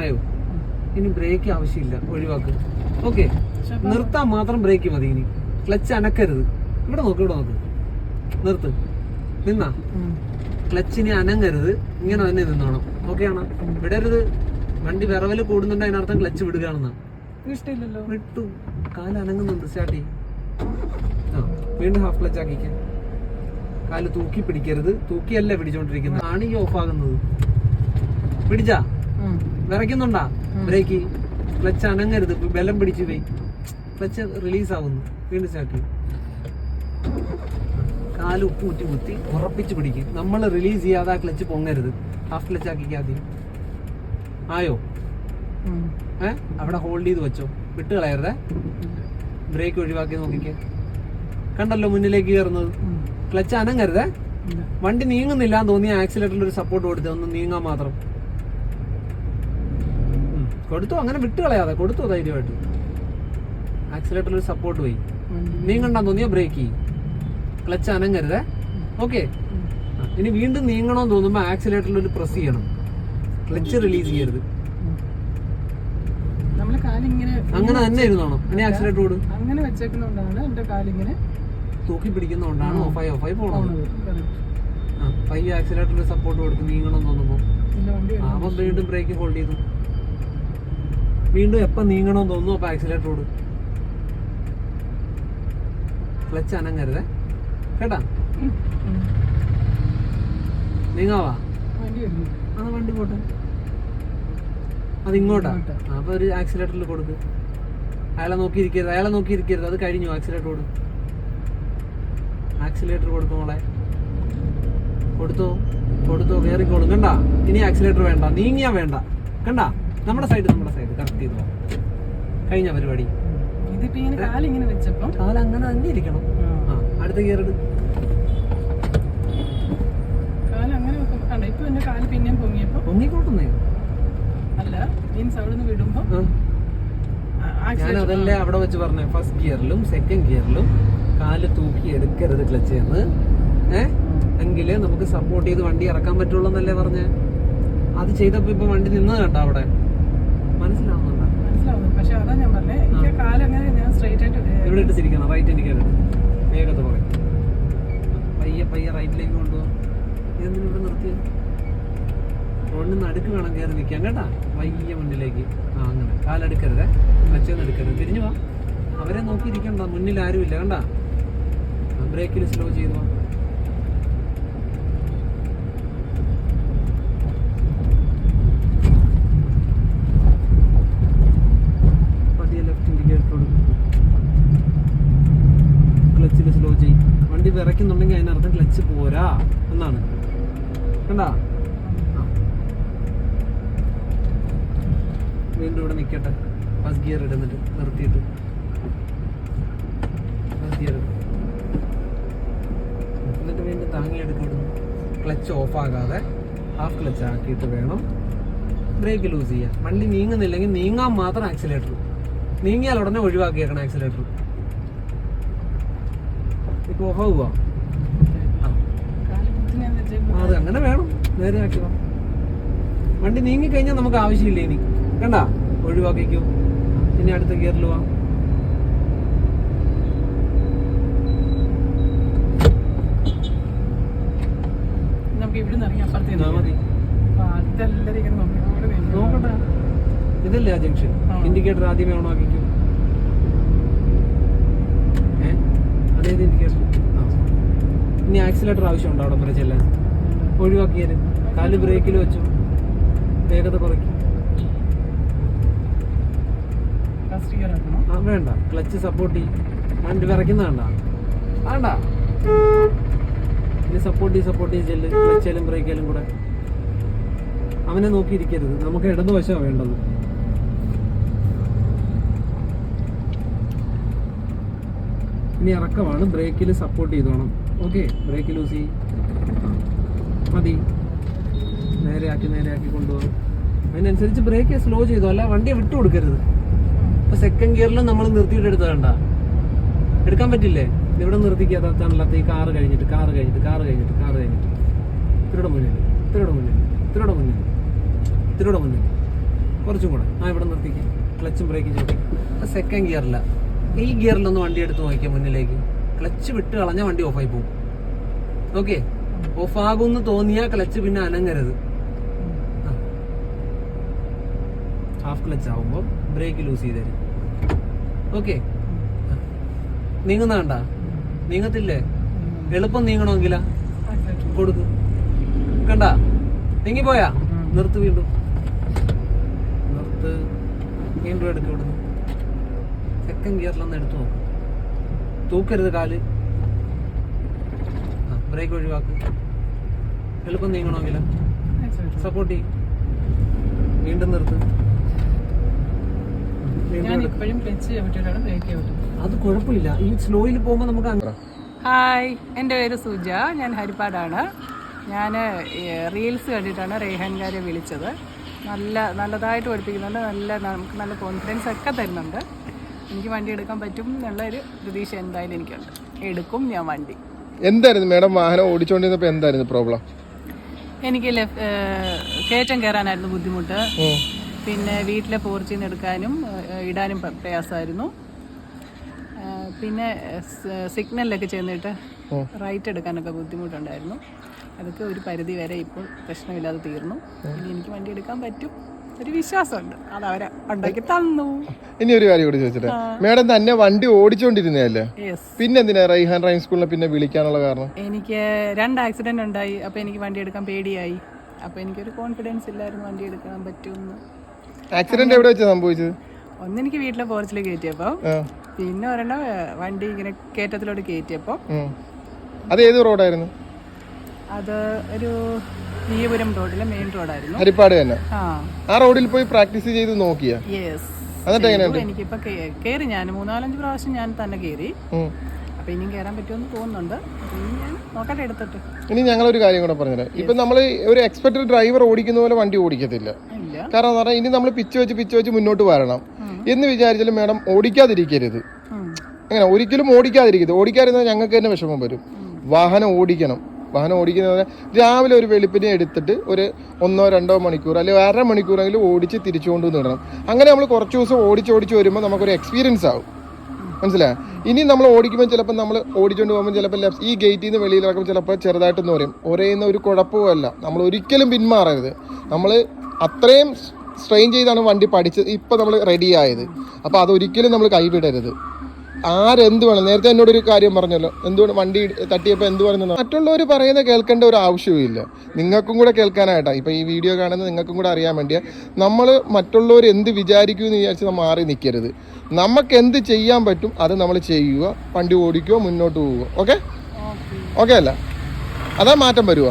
ആയോ? ഇനി ബ്രേക്ക് ആവശ്യമില്ല. ഒഴിവാക്ക്. ഓക്കെ നിർത്താൻ മാത്രം ബ്രേക്ക് മതി ഇനി. ക്ലച്ച് അനക്കരുത്. ഇവിടെ നോക്ക് ഇവിടെ നോക്ക്. നിർത്ത്. നിന്നാ? ക്ലച്ചിനെ അനങ്ങരുത്. ഇങ്ങനെ തന്നെ നിന്നോണം. ഓക്കെ ആണോ? വിടരുത് വണ്ടി വിറവൽ കൂടുന്നുണ്ട് അതിനർത്ഥം ക്ലച്ച് വിടുകയാണെന്നാ. ഇഷ്ടമില്ലല്ലോ. വിട്ടു. കാൽ അനങ്ങുന്നുണ്ട് സ്റ്റാർട്ട്. ആ വീണ്ടും ഹാഫ് ക്ലച്ച് ആക്കിക്കാൻ കാൽ തൂക്കി പിടിക്കരുത്. തൂക്കിയല്ല പിടിച്ചോണ്ടിരിക്കുന്നത്. ആണ് ഈ ഓഫ് ആകുന്നത്. പിടിച്ചാ? വിറയ്ക്കുന്നുണ്ടാ? ബ്രേക്ക്. ക്ലച്ച് അനങ്ങരുത്. ബലം പിടിച്ചു പോയി. ക്ലച്ച് റിലീസ് ആവുന്നു വീണ്ടും സ്റ്റാർട്ട് ചെയ്യും. കാൽ ഉപ്പ് കുറ്റി കുത്തി ഉറപ്പിച്ച് പിടിക്കും. നമ്മൾ റിലീസ് ചെയ്യാതെ ആ ക്ലച്ച് പൊങ്ങരുത്. ഹാഫ് ക്ലച്ച് ആക്കിക്കാതെ ആയോ? ഏ? അവിടെ ഹോൾഡ് ചെയ്ത് വെച്ചോ. വിട്ട് കളയരുതേ. ബ്രേക്ക് ഒഴിവാക്കി നോക്കിക്കേ. കണ്ടല്ലോ മുന്നിലേക്ക് കയറുന്നത്. ക്ലച്ച് അനങ്ങരുതേ. വണ്ടി നീങ്ങുന്നില്ല എന്ന് തോന്നിയ ആക്സിലേറ്ററിൽ ഒരു സപ്പോർട്ട് കൊടുത്തേ. ഒന്ന് നീങ്ങാൻ മാത്രം. കൊടുത്തോ അങ്ങനെ വിട്ട് കളയാതെ കൊടുത്തു ധൈര്യമായിട്ട്. ആക്സിലേറ്ററിൽ സപ്പോർട്ട് പോയി. നീങ്ങണ്ട തോന്നിയോ ബ്രേക്ക് ചെയ്യും ക്ലച്ച് അനങ്ങരുതേ. ഓക്കെ ഇനി വീണ്ടും നീങ്ങണമെന്ന് തോന്നുമ്പോൾ ആക്സിലേറ്ററിൽ ഒരു പ്രസ് ചെയ്യണം. ക്ലച്ച് റിലീസ് ചെയ്യരുത്. അങ്ങനെ തന്നെ ഇരുന്നോണം. ഇനി ആക്സിലേറ്റർ കൊടു അങ്ങനെ വെച്ചേക്കുന്നോണ്ടാണ് എന്റെ കാലിങ്ങനെ തൂക്കി പിടിക്കുന്നോണ്ടാണ് ഓഫായി ഓഫായി പോണത്. പയ്യെ ആക്സിലേറ്ററിൽ സപ്പോർട്ട് കൊടുത്ത് നീങ്ങണം തോന്നുമ്പോൾ അപ്പൊ വീണ്ടും ബ്രേക്ക് ഹോൾഡ് ചെയ്തു. വീണ്ടും എപ്പം നീങ്ങണമെന്ന് തോന്നുന്നു അപ്പൊ ആക്സിലേറ്റർ കൊടു ക്ലച്ച് അനങ്ങരുത്. കേട്ടാ. നീങ്ങാവാ? ആ വണ്ടി പോട്ടെ. അത് ഇങ്ങോട്ടാ. അപ്പൊ ഒരു ആക്സിലേറ്ററിൽ കൊടുക്ക്. അയാളെ നോക്കിയിരിക്കരുത് അയാളെ നോക്കിയിരിക്കരുത്. അത് കഴിഞ്ഞു ആക്സിലേറ്റർ കൊടു ആക്സിലേറ്റർ കൊടുക്കും മോളെ. കൊടുത്തോ? കൊടുത്തോ കയറിക്കോളും കണ്ട? ഇനി ആക്സിലേറ്റർ വേണ്ട. നീങ്ങിയാ വേണ്ട. കണ്ട? നമ്മുടെ സൈഡ് നമ്മുടെ സൈഡ് കറക്റ്റ് ചെയ്തു? കഴിഞ്ഞ പരിപാടി? ഇതിപ്പോ ഇങ്ങനെ കാലിങ്ങനെ വെച്ചപ്പോ കാലം അങ്ങനെ തന്നെ ഇരിക്കണം. ആ. അടുത്ത കയറിട് കാൽ അങ്ങനെ കണ്ട ഇപ്പൊ എന്റെ കാൽ പിന്നെയും പൊങ്ങിയപ്പോ ഒന്നിക്കോട്ടുന്നേ അല്ല മീൻസ് അവിടെ നിന്ന് വിടുമ്പോ ഞാൻ അതല്ലേ അവിടെ വെച്ച് പറഞ്ഞേ. ഫസ്റ്റ് ഗിയറിലും സെക്കൻഡ് ഗിയറിലും കാൽ തൂക്കി എടുക്കരുത് ക്ലച്ച് എന്ന് ഏഹ് എങ്കിലേ നമുക്ക് സപ്പോർട്ട് ചെയ്ത് വണ്ടി ഇറക്കാൻ പറ്റുള്ളൂ എന്നല്ലേ പറഞ്ഞേ. അത് ചെയ്തപ്പോ ഇപ്പൊ വണ്ടി നിന്നത് കേട്ടോ അവിടെ. മനസ്സിലാവുന്നുണ്ടോ? മനസ്സിലാവുന്നു പക്ഷെ അതാ ഞാൻ പറഞ്ഞേ എനിക്ക് ആ കാൽ അങ്ങനെ ഞാൻ സ്ട്രൈറ്റ് ആയിട്ട് ഇവിടെ ഇട്ട് തിരിക്കണം റൈറ്റ് എനിക്ക് വേഗത പറയും പയ്യെ പയ്യെ റൈറ്റിലേക്ക് കൊണ്ടുപോകാം. ഇതെന്തിനും ഇവിടെ നിർത്തിയത് റോഡിന് നടുക്ക് വേണം കയറി നിൽക്കാൻ കേട്ടാ. മുന്നിലേക്ക്. ആ അങ്ങനെ. കാലെടുക്കരുത്. എടുക്കരുത്. തിരിഞ്ഞു അവരെ നോക്കിയിരിക്കണ്ട. മുന്നിൽ ആരുമില്ല കണ്ടാ? ബ്രേക്കിൽ സ്ലോ ചെയ്തു പതിയെ ലെഫ്റ്റ് ഇൻഡിക്കേറ്റർ കൊടുക്കും ക്ലച്ചിൽ സ്ലോ ചെയ്യും വണ്ടി വിറയ്ക്കുന്നുണ്ടെങ്കിൽ അതിനർത്ഥം ക്ലച്ച് പോരാ എന്നാണ് കണ്ടാ വീണ്ടും ഇവിടെ നിൽക്കട്ടെ ഫസ്റ്റ് ഗിയർ ഇടുന്നിട്ട് നിർത്തിയിട്ട്. ഫസ്റ്റ് ഗിയർ എന്നിട്ട് വീണ്ടും താങ്ങിയെടുക്കിടുന്നു ക്ലച്ച് ഓഫ് ആകാതെ ഹാഫ് ക്ലച്ച് ആക്കിയിട്ട് വേണം ബ്രേക്ക് ലൂസ് ചെയ്യാൻ. വണ്ടി നീങ്ങുന്നില്ലെങ്കിൽ നീങ്ങാൻ മാത്രം ആക്സിലേറ്റർ നീങ്ങിയാൽ ഉടനെ ഒഴിവാക്കിയേക്കണം ആക്സിലേറ്റർ ഇപ്പോൾ ഓഫ് കാൽ കുത്തി ഞാൻ വെച്ചേക്കുന്നു അത് അങ്ങനെ വേണം. നേരെ ആക്കണം വണ്ടി നീങ്ങി കഴിഞ്ഞാൽ നമുക്ക് ആവശ്യമില്ല ഇനി. കണ്ട? ഒഴിവാക്കിക്കോ. ഇനി അടുത്ത ഗിയറിൽ പോവാം നോക്കട്ടെ ഇതല്ലേ ആ ജംഗ്ഷൻ ഇൻഡിക്കേറ്റർ ആദ്യമേ ഓൺ ആക്കിക്കോ. ഏ? അതേത് ഇൻഡിക്കേറ്റർ ആ ഇനി ആക്സിലേറ്റർ ആവശ്യമുണ്ടോ അവിടെ വരെ ചെല്ലാൻ ഒഴിവാക്കിയത് കാൽ ബ്രേക്കിൽ വെച്ചു? വേഗത കുറയ്ക്കും. ആ വേണ്ട. ക്ലച്ച് സപ്പോർട്ട് ചെയ്യും വണ്ടി വിറയ്ക്കുന്ന വേണ്ട വേണ്ട ഇനി സപ്പോർട്ട് ചെയ്ത് സപ്പോർട്ട് ചെയ്ത് ചെല്ല് ക്ലച്ചാലും ബ്രേക്കാലും കൂടെ. അവനെ നോക്കിയിരിക്കരുത്. നമുക്ക് ഇടതുവശമാണ് വേണ്ടത്. ഇനി ഇറക്കമാണ്. ബ്രേക്കിൽ സപ്പോർട്ട് ചെയ്തോണം. ഓക്കെ ബ്രേക്ക് ലൂസ് മതി. നേരെ ആക്കി കൊണ്ടുപോകും. അതിനനുസരിച്ച് ബ്രേക്ക് സ്ലോ ചെയ്തു. അല്ല വണ്ടി വിട്ടു കൊടുക്കരുത്. ഇപ്പൊ സെക്കൻഡ് ഗിയറിൽ നമ്മൾ നിർത്തിയിട്ട് എടുത്തതണ്ട എടുക്കാൻ പറ്റില്ലേ? ഇവിടെ നിർത്തിക്കാത്ത ഈ കാറ് കഴിഞ്ഞിട്ട് കാറ് കഴിഞ്ഞിട്ട് കാറ് കഴിഞ്ഞിട്ട് കാറ് കഴിഞ്ഞിട്ട്. ഇത്തിരിയുടെ മുന്നിൽ ഇത്തിരിയുടെ മുന്നിൽ ഇത്തിരിയുടെ മുന്നിൽ ഇത്തിരിയുടെ മുന്നിൽ കുറച്ചും കൂടെ. ആ ഇവിടെ നിർത്തിക്ക്. ക്ലച്ചും ബ്രേക്കും ചോദിക്കും സെക്കൻഡ് ഗിയറില്ല ഈ ഗിയറിലൊന്ന് വണ്ടി എടുത്ത് നോക്കിയാൽ മുന്നിലേക്ക്. ക്ലച്ച് വിട്ട് കളഞ്ഞ വണ്ടി ഓഫായി പോകും. ഓക്കെ ഓഫാകുമെന്ന് തോന്നിയാൽ ക്ലച്ച് പിന്നെ അനങ്ങരുത്. ഹാഫ് ക്ലച്ച് ആവുമ്പോൾ ബ്രേക്ക് ലൂസ് ചെയ്ത് തരും ഓക്കെ നീങ്ങുന്ന കണ്ട നീങ്ങത്തില്ലേ? എളുപ്പം നീങ്ങണമെങ്കിലാ. കൊടുക്ക്. കണ്ട? നീങ്ങി പോയാ നിർത്ത് വീണ്ടും. നിർത്ത് വീണ്ടും എടുക്ക് ഇവിടുന്ന്. സെക്കൻഡ് ഗിയറിലൊന്ന് എടുത്തു നോക്ക്. തൂക്കരുത് കാൽ. ബ്രേക്ക് ഒഴിവാക്ക്. എളുപ്പം നീങ്ങണമെങ്കിലാ സപ്പോർട്ട് ചെയ്യും. വീണ്ടും നിർത്ത്. അത് കുഴപ്പമില്ല. ഈ സ്ലോയിൽ പോകുമ്പോൾ നമുക്ക് ഹായ് എന്റെ പേര് സുജ. ഞാൻ ഹരിപ്പാടാണ്. ഞാൻ റീൽസ് കണ്ടിട്ടാണ് റേഹാൻകാരെ വിളിച്ചത്. നല്ല നല്ലതായിട്ട് പഠിപ്പിക്കുന്നുണ്ട്. നല്ല നമുക്ക് നല്ല കോൺഫിഡൻസ് ഒക്കെ തരുന്നുണ്ട്. എനിക്ക് വണ്ടി എടുക്കാൻ പറ്റും എന്നുള്ളൊരു പ്രതീക്ഷ എന്തായാലും എനിക്കുണ്ട്. എടുക്കും ഞാൻ വണ്ടി. എന്തായിരുന്നു മേഡം വാഹനം ഓടിച്ചോണ്ടിരുന്നപ്പോ എന്തായിരുന്നു പ്രോബ്ലം എനിക്ക് കയറ്റം കയറാനായിരുന്നു ബുദ്ധിമുട്ട്. പിന്നെ വീട്ടിലെ പോർച്ചിൽ നിന്ന് എടുക്കാനും ഇടാനും പ്ര- പ്രയാസമായിരുന്നു. പിന്നെ സിഗ്നലിലൊക്കെ ചെന്നിട്ട് റൈറ്റ് എടുക്കാനൊക്കെ ബുദ്ധിമുട്ടുണ്ടായിരുന്നു. അതൊക്കെ ഒരു പരിധി വരെ ഇപ്പോൾ പ്രശ്നമില്ലാതെ തീർന്നു. ഇനി എനിക്ക് വണ്ടി എടുക്കാൻ പറ്റും. ഒരു വിശ്വാസമുണ്ട്. അത് അവരെ ഉണ്ടാക്കി തന്നു. ഇനി ഒരു കാര്യം കൂടി ചോദിച്ചിട്ട്. മേഡം തന്നെ വണ്ടി ഓടിച്ചോണ്ടിരുന്നല്ലേ പിന്നെ എന്തിനാ റൈഹാൻ റൈൻ സ്കൂളിനെ പിന്നെ വിളിക്കാനുള്ള കാരണം? എനിക്ക് രണ്ട് ആക്സിഡന്റ് ഉണ്ടായി. അപ്പൊ എനിക്ക് വണ്ടി എടുക്കാൻ പേടിയായി. അപ്പൊ എനിക്കൊരു കോൺഫിഡൻസ് ഇല്ലായിരുന്നു വണ്ടി എടുക്കാൻ പറ്റുമെന്ന്. ആക്സിഡന്റ് എവിടെ വെച്ചാ സംഭവിച്ചത്? ഒന്ന് എനിക്ക് വീട്ടിലെ പോർച്ചിൽ കയറ്റിയപ്പോ പിന്നെ ഒരെണ്ണം വണ്ടി ഇങ്ങനെ കയറ്റത്തിലോട്ട് കയറ്റിയപ്പോ അത് ഏത് റോഡായിരുന്നു അത് ഒരു നീയപുരം റോഡിലെ മെയിൻ റോഡായിരുന്നു ഹരിപ്പാട് തന്നെ. ആ. റോഡിൽ പോയി പ്രാക്ടീസ് ചെയ്ത് നോക്കിയാ? യെസ് എന്നിട്ട് എങ്ങനെയുണ്ട്? എനിക്കിപ്പോ കേറി ഞാൻ. മൂന്നാലഞ്ച് പ്രാവശ്യം ഞാൻ തന്നെ കേറി. അപ്പൊ ഇനിയും കേറാൻ പറ്റുമെന്ന് തോന്നുന്നുണ്ട്. നോക്കട്ടെ എടുത്തിട്ട്. ഇനി ഞങ്ങൾ ഒരു കാര്യം കൂടെ പറഞ്ഞുതരാം. ഇപ്പൊ നമ്മൾ ഒരു എക്സ്പെക്ടഡ് ഡ്രൈവർ ഓടിക്കുന്ന പോലെ വണ്ടി ഓടിക്കത്തില്ല. കാരണം എന്ന് പറഞ്ഞാൽ ഇനി നമ്മൾ പിച്ച് വെച്ച് പിച്ച് വെച്ച് മുന്നോട്ട് വരണം. എന്ന് വിചാരിച്ചാലും മേഡം ഓടിക്കാതിരിക്കരുത്. അങ്ങനെ ഒരിക്കലും ഓടിക്കാതിരിക്കരുത്. ഓടിക്കാതിരുന്നാൽ ഞങ്ങൾക്ക് തന്നെ വിഷമം വരും. വാഹനം ഓടിക്കണം. വാഹനം ഓടിക്കുന്നത് രാവിലെ ഒരു വെളുപ്പിനെ എടുത്തിട്ട് ഒരു ഒന്നോ രണ്ടോ മണിക്കൂർ അല്ലെങ്കിൽ അര മണിക്കൂറെങ്കിലും ഓടിച്ച് തിരിച്ചു കൊണ്ടുവന്ന് ഇടണം അങ്ങനെ നമ്മൾ കുറച്ച് ദിവസം ഓടിച്ച് ഓടിച്ച് വരുമ്പോൾ നമുക്കൊരു എക്സ്പീരിയൻസ് ആവും. മനസ്സിലായോ? ഇനി നമ്മൾ ഓടിക്കുമ്പോൾ ചിലപ്പോൾ നമ്മൾ ഓടിച്ചുകൊണ്ട് പോകുമ്പോൾ ചിലപ്പോൾ ലെഫ്റ്റ് ഈ ഗേറ്റിൽ നിന്ന് വെളിയിൽ ഇറക്കുമ്പോൾ ചിലപ്പോൾ ചെറുതായിട്ടൊന്ന് പറയും. ഒരേന്ന ഒരു കുഴപ്പവുമല്ല. നമ്മൾ ഒരിക്കലും പിന്മാറരുത്. നമ്മൾ അത്രയും സ്ട്രെയിൻ ചെയ്താണ് വണ്ടി പഠിച്ചത്. ഇപ്പോൾ നമ്മൾ റെഡി ആയത്. അപ്പോൾ അതൊരിക്കലും നമ്മൾ കൈവിടരുത്. ആരെന്ത് വേണം? നേരത്തെ എന്നോട് ഒരു കാര്യം പറഞ്ഞല്ലോ. എന്തുകൊണ്ട് വണ്ടി തട്ടിയപ്പോൾ എന്ത് പറയുന്നത് മറ്റുള്ളവർ പറയുന്നത് കേൾക്കേണ്ട ഒരു ആവശ്യവുമില്ല നിങ്ങൾക്കും കൂടെ കേൾക്കാനായിട്ടാണ് ഇപ്പം ഈ വീഡിയോ കാണുന്ന നിങ്ങൾക്കും കൂടെ അറിയാൻ വേണ്ടിയാ. നമ്മൾ മറ്റുള്ളവർ എന്ത് വിചാരിക്കുമെന്ന് വിചാരിച്ച് നമ്മൾ മാറി നിൽക്കരുത് നമുക്ക് എന്ത് ചെയ്യാൻ പറ്റും അത് നമ്മൾ ചെയ്യുക. വണ്ടി ഓടിക്കുക മുന്നോട്ട് പോവുക. ഓക്കെ? ഓക്കെ അല്ല. അതാ മാറ്റം വരുക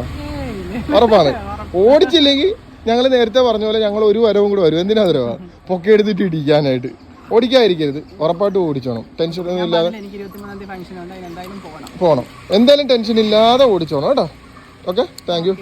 ഉറപ്പാണ്. ഓടിച്ചില്ലെങ്കിൽ ഞങ്ങൾ നേരത്തെ പറഞ്ഞ പോലെ ഞങ്ങൾ ഒരു വരവും കൂടെ വരും. എന്തിനാ വരവാ പൊക്കെ എടുത്തിട്ട് ഇടിക്കാനായിട്ട്. ഓടിക്കാതിരിക്കരുത്. ഉറപ്പായിട്ട് ഓടിച്ചോണം. ടെൻഷൻ ഒന്നും ഇല്ലാതെ പോകണം. പോകണം. എന്തായാലും ടെൻഷൻ ഇല്ലാതെ ഓടിച്ചോണം കേട്ടോ. Okay thank you